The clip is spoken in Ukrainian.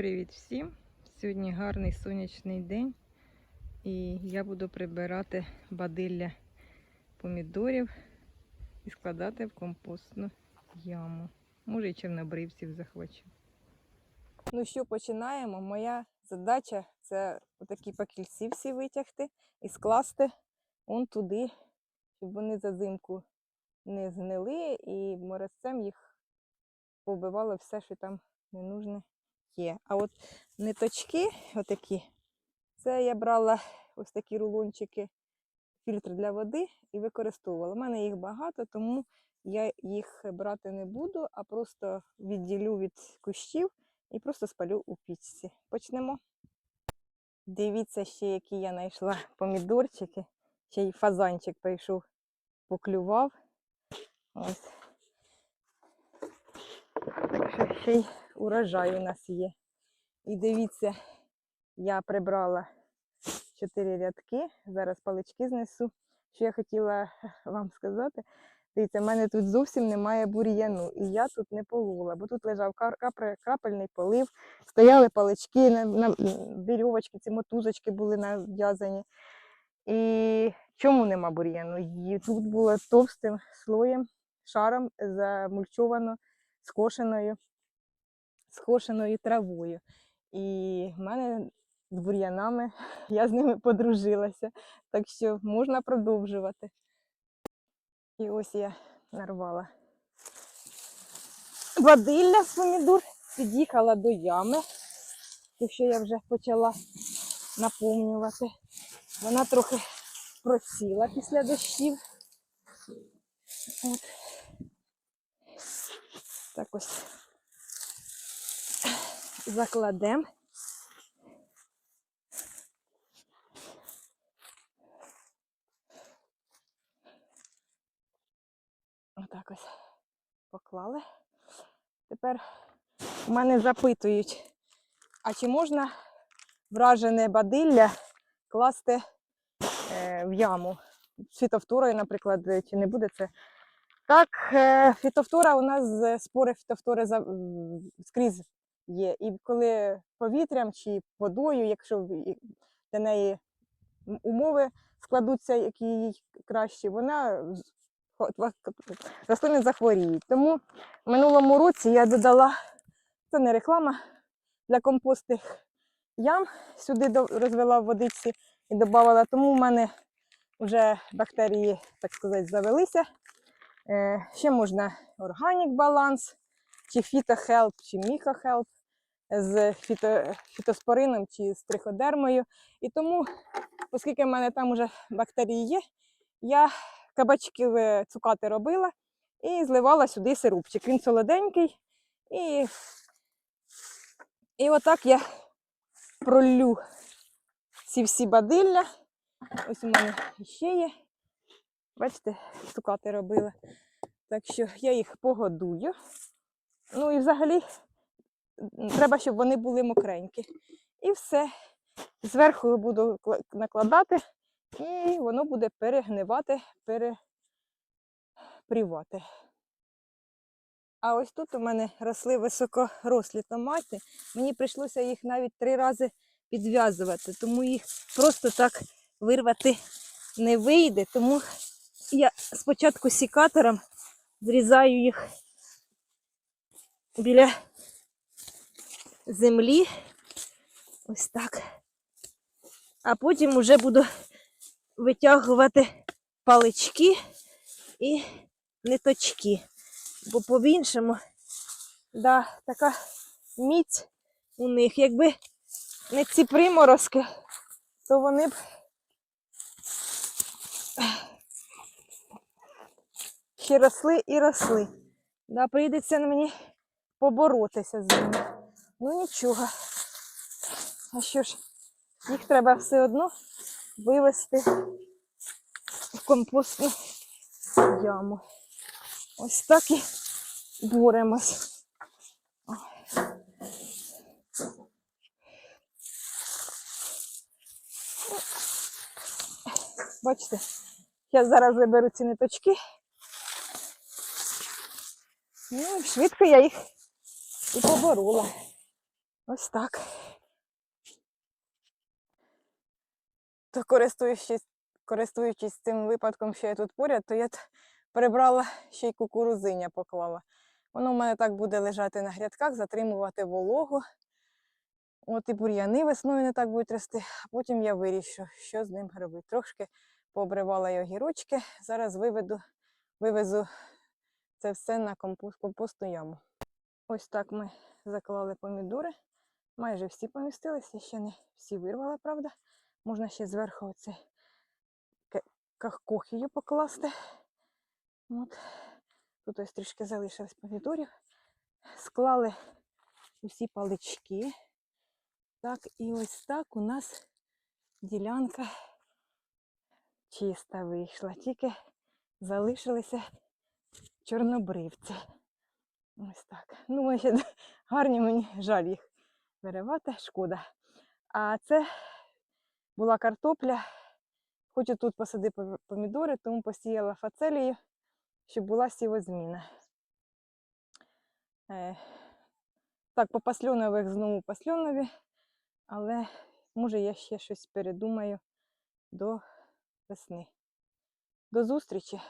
Привіт всім! Сьогодні гарний сонячний день і я буду прибирати бадилля помідорів і складати в компостну яму. Може і чорнобривців захвачу. Ну що, починаємо. Моя задача це отакі пакільці всі витягти і скласти он туди, щоб вони за зимку не згнили і морозцем їх побивало все, що там не нужне є. А от ниточки, отакі, це я брала ось такі рулончики, фільтр для води і використовувала. У мене їх багато, тому я їх брати не буду, а просто відділю від кущів і просто спалю у пічці. Почнемо. Дивіться ще, які я знайшла помідорчики. Ще й фазанчик прийшов, поклював. Ось. Так що ще й урожай у нас є. І дивіться, я прибрала чотири рядки. Зараз палички знесу. Що я хотіла вам сказати. Дивіться, в мене тут зовсім немає бур'яну, і я тут не полола, бо тут лежав крапельний полив, стояли палички, на, на вірьовочки, ці мотузочки були нав'язані. І чому нема бур'яну? І тут було товстим слоєм, шаром замульчовано скошеною, скошеною травою. І в мене з бур'янами я з ними подружилася. Так що можна продовжувати. І ось я нарвала водилля з помідор, під'їхала до ями, ту, що я вже почала наповнювати. Вона трохи просіла після дощів. От. Так ось закладемо. Отак ось поклали. Тепер у мене запитують, а чи можна вражене бадилля класти е, в яму? З фітофторою, наприклад, чи не буде це? Так, е, у нас спори фітофтори скрізь є. І коли повітрям чи водою, якщо для неї умови складуться, які їй кращі, вона рослини захворіють. Тому в минулому році я додала, це не реклама для компостних ям, сюди розвела в водичці і додавала, тому в мене вже бактерії, так сказати, завелися. Е, ще можна органік баланс, чи фітохелп, чи мікохелп з фіто, фітоспорином чи з триходермою. І тому, оскільки в мене там вже бактерії є, я кабачки цукати робила і зливала сюди сиропчик. Він солоденький. І, і отак я пролю ці всі бадилля. Ось у мене ще є. Бачите, цукати робила. Так що я їх погодую. Ну і взагалі треба, щоб вони були мокренькі. І все. Зверху буду накладати, і воно буде перегнивати, перепрівати. А ось тут у мене росли високорослі томати. Мені прийшлося їх навіть три рази підв'язувати, тому їх просто так вирвати не вийде. Тому я спочатку сікатором зрізаю їх біля землі. Ось так. А потім вже буду витягувати палички і ниточки. Бо по-іншому, да, така міць у них. Якби не ці приморозки, то вони б ще росли і росли. Да, прийдеться мені поборотися з ними. Ну нічого. А що ж, їх треба все одно вивести в компостну яму. Ось так і боремось. Бачите, я зараз виберу ці ниточки. Ну, і швидко я їх і поборола. Ось так. То користуючись, користуючись цим випадком, що я тут поряд, то я прибрала ще й кукурузиня поклала. Воно в мене так буде лежати на грядках, затримувати вологу. От і бур'яни весною не так будуть рости, а потім я вирішу, що з ним робити. Трошки пообривала я огірочки. Зараз виведу, вивезу це все на компост, компостну яму. Ось так ми заклали помідори. Майже всі помістилися, ще не всі вирвала, правда. Можна ще зверху оце кахкохію покласти. От. Тут ось трішки залишилось помідорів. Склали усі палички. Так, і ось так у нас ділянка чиста вийшла. Тільки залишилися чорнобривці. Ось так. Ну, вони ще гарні, мені жаль їх виривати, шкода. А це була картопля. Хочу тут посадити помідори, тому посіяла фацелію, щоб була сівозміна. Так, по пасльонових знову пасльонові, але може я ще щось передумаю до весни. До зустрічі!